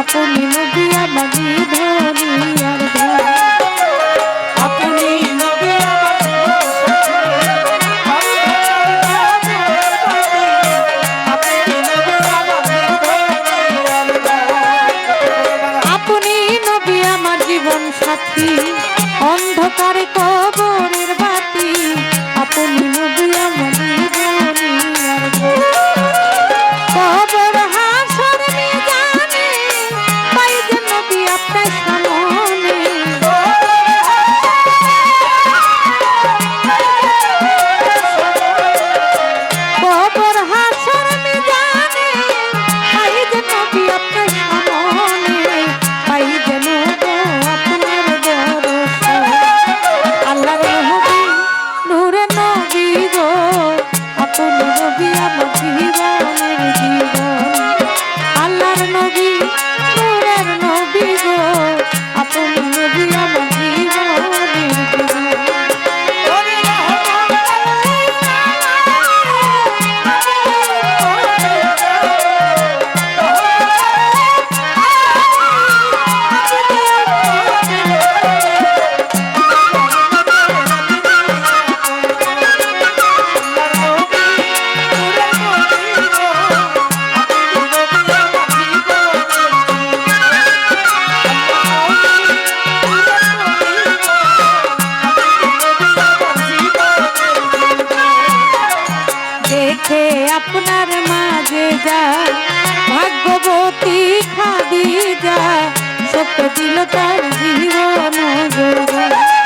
আপনি মুদিয়া মাগি ধর খাদিজা ভাগ্যবতী খাদিজা সত্য ছিল তার জীবন যোগা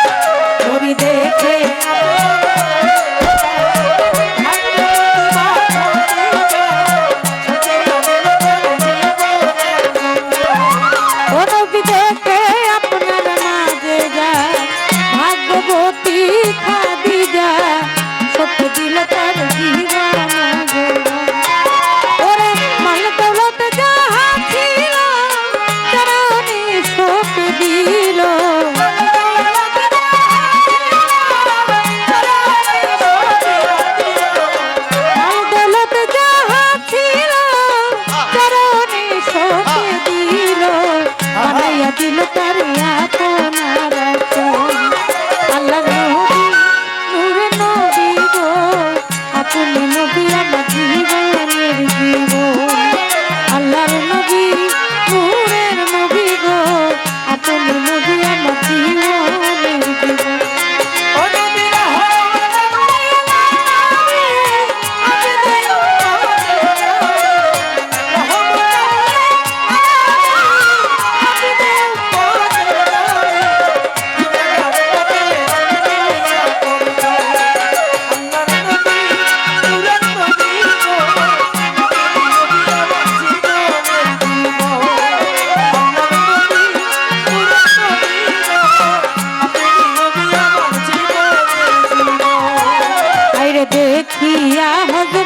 কারণে সতে দিল। হারাইয়া দিল তার আপনার have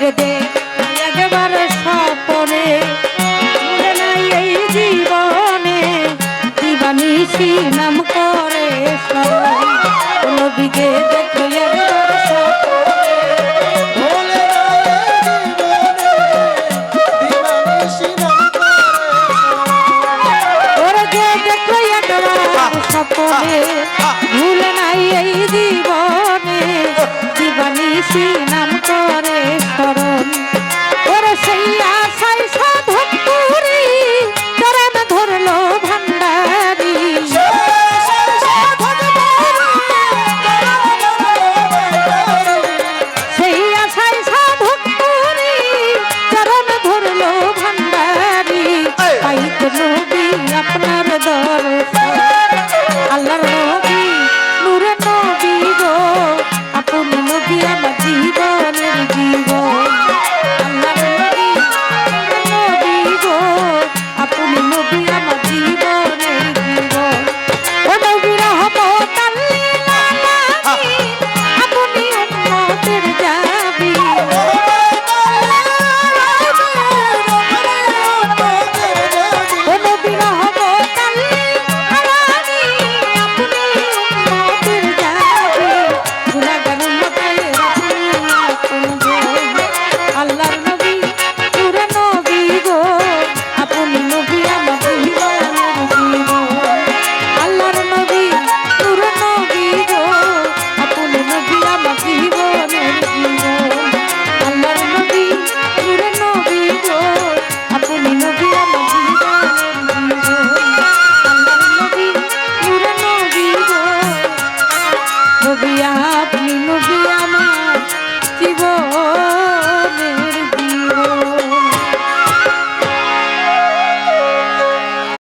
মায়ের দে, একবার সপনে নাই এই জীবনে দিবানিশি নাম করে নবীকে দেখে একবার সপনে সপনে ভুল নাই এই জীবনে জীবনী সিনা